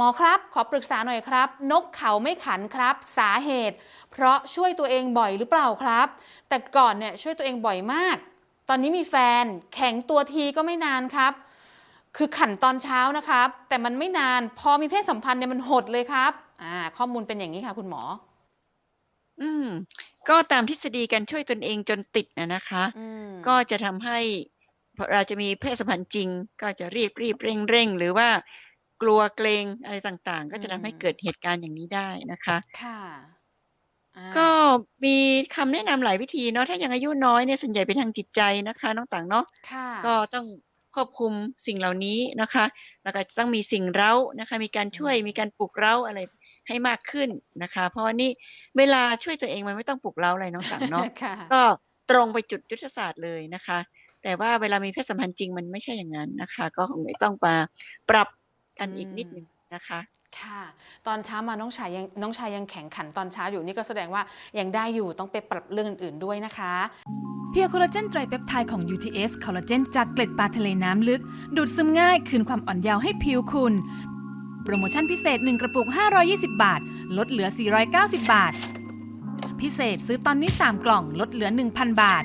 หมอครับ ขอปรึกษาหน่อยครับ นกเขาไม่ขันครับ สาเหตุ เพราะช่วยตัวเองบ่อยหรือเปล่าครับ แต่ก่อนเนี่ยช่วยตัวเองบ่อยมาก ตอนนี้มีแฟนแข็งตัวทีก็ไม่นานครับ คือขันตอนเช้านะครับ แต่มันไม่นานพอมีเพศสัมพันธ์เนี่ยมันหดเลยครับอ่าข้อมูลเป็นอย่างนี้ค่ะ คุณหมอ อืม ก็ตามทฤษฎีการช่วยตนเองจนติดนะนะคะ อืมก็จะทำให้พอเราจะมีเพศสัมพันธ์จริง ก็จะรีบรีบเร่งเร่งหรือว่า กลัวเกรงอะไรต่างๆ ก็จะทำให้เกิดเหตุการณ์อย่างนี้ได้นะคะค่ะอ่าก็มีคำแนะนำหลายวิธีเนาะถ้ายังอายุน้อยเนี่ยส่วนใหญ่ไปทางจิตใจนะคะน้องต่างเนาะค่ะก็ต้องควบคุมสิ่งเหล่านี้นะคะ แล้วก็จะต้องมีสิ่งเร้านะคะ มีการช่วยมีการปลุกเร้าอะไรให้มากขึ้นนะคะ เพราะว่านี่เวลาช่วยตัวเองมันไม่ต้องปลุกเร้าอะไรน้องต่างเนาะค่ะก็ตรงไปจุดยุทธศาสตร์เลยนะคะ แต่ว่าเวลามีเพศสัมพันธ์จริงมันไม่ใช่อย่างนั้นนะคะ ก็คงต้องมาปรับ กันอีกนิดหนึ่งนะคะ ค่ะ ตอนเช้ามาน้องชายยังน้องชายยังแข็งขันตอนเช้าอยู่นี่ก็แสดงว่ายังได้อยู่ต้องไปปรับเรื่องอื่นๆด้วยนะคะเพียร์โคลลาเจนไตรเปปไทด์ของ UTS คอลลาเจนจากเกล็ดปลาทะเลน้ำลึก ดูดซึมง่ายคืนความอ่อนเยาว์ให้ผิวคุณ โปรโมชั่นพิเศษ 1 กระปุก 520 บาท ลดเหลือ 490 บาท พิเศษซื้อตอนนี้ 3 กล่องลดเหลือ 1,000 บาท